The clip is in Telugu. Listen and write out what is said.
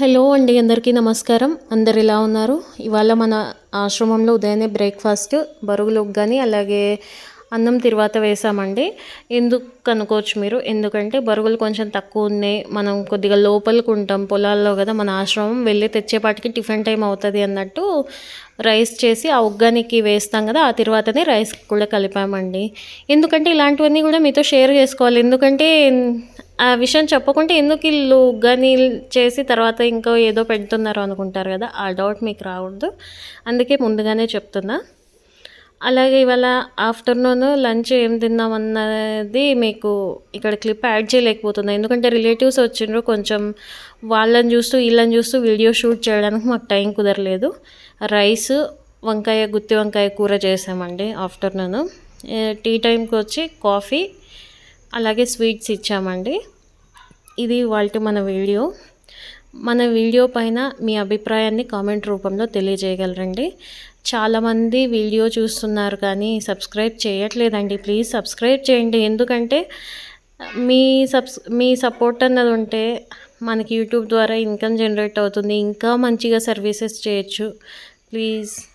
హలో అండి అందరికీ నమస్కారం. అందరు ఎలా ఉన్నారు? ఇవాళ మన ఆశ్రమంలో ఉదయాన్నే బ్రేక్ఫాస్ట్ బరువులు కానీ అలాగే అన్నం తర్వాత వేసామండి. ఎందుకు కనుక్కోవచ్చు మీరు? ఎందుకంటే బరుగులు కొంచెం తక్కువ ఉన్నాయి. మనం కొద్దిగా లోపలికి ఉంటాం పొలాల్లో కదా. మన ఆశ్రమం వెళ్ళి తెచ్చేపాటికి టిఫిన్ టైం అవుతుంది అన్నట్టు రైస్ చేసి ఆ ఉగ్గానికి వేస్తాం కదా. ఆ తర్వాతనే రైస్ కూడా కలిపామండి. ఎందుకంటే ఇలాంటివన్నీ కూడా మీతో షేర్ చేసుకోవాలి. ఎందుకంటే ఆ విషయం చెప్పకుంటే ఎందుకు వీళ్ళు ఉగ్గాని చేసి తర్వాత ఇంకో ఏదో పెడుతున్నారు అనుకుంటారు కదా ఆ డౌట్ మీకు రావద్దు అందుకే ముందుగానే చెప్తున్నా. అలాగే ఇవాళ ఆఫ్టర్నూన్ లంచ్ ఏం తిన్నామన్నది మీకు ఇక్కడ క్లిప్ యాడ్ చేయలేకపోతున్నా. ఎందుకంటే రిలేటివ్స్ వచ్చిండ్రు కొంచెం వాళ్ళని చూస్తూ వీళ్ళని చూస్తూ వీడియో షూట్ చేయడానికి మాకు టైం కుదరలేదు. రైస్ వంకాయ గుత్తి వంకాయ కూర చేసామండి ఆఫ్టర్నూన్. టీ టైంకి వచ్చి కాఫీ అలాగే స్వీట్స్ ఇచ్చామండి. ఇది వాళ్ళ మన వీడియో. మన వీడియో పైన మీ అభిప్రాయాన్ని కామెంట్ రూపంలో తెలియజేయగలరండి. చాలామంది వీడియో చూస్తున్నారు కానీ సబ్స్క్రైబ్ చేయట్లేదండి. ప్లీజ్ సబ్స్క్రైబ్ చేయండి. ఎందుకంటే మీ సబ్స్ మీ సపోర్ట్ అన్నది ఉంటే మనకి యూట్యూబ్ ద్వారా ఇన్కమ్ జనరేట్ అవుతుంది. ఇంకా మంచిగా సర్వీసెస్ చేయొచ్చు. ప్లీజ్.